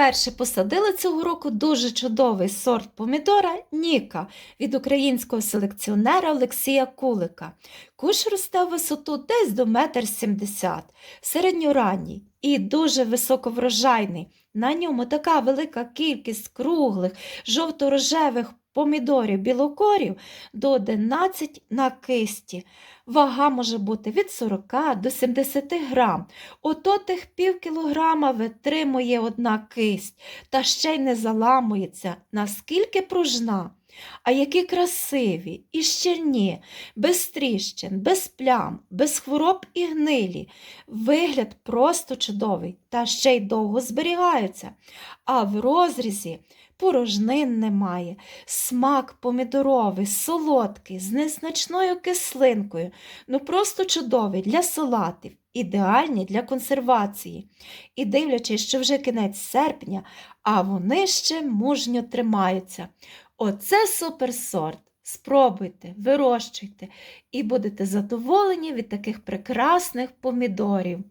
Вперше посадили цього року дуже чудовий сорт помідора Ніка від українського селекціонера Олексія Кулика. Куш росте в висоту десь до 1,70 м, середньоранній і дуже високоврожайний. На ньому така велика кількість круглих, жовто-рожевих помідорів білокорів до 11 на кисті. Вага може бути від 40 до 70 грам. Ото тих пів кілограма витримує одна кисть, та ще й не заламується, наскільки пружна. А які красиві, і щільні, без тріщин, без плям, без хвороб і гнилі. Вигляд просто чудовий, та ще й довго зберігаються. А в розрізі порожнин немає. Смак помідоровий, солодкий, з незначною кислинкою. Ну просто чудовий для салатів, ідеальні для консервації. І дивлячись, що вже кінець серпня, а вони ще мужньо тримаються. Оце суперсорт. Спробуйте, вирощуйте і будете задоволені від таких прекрасних помідорів.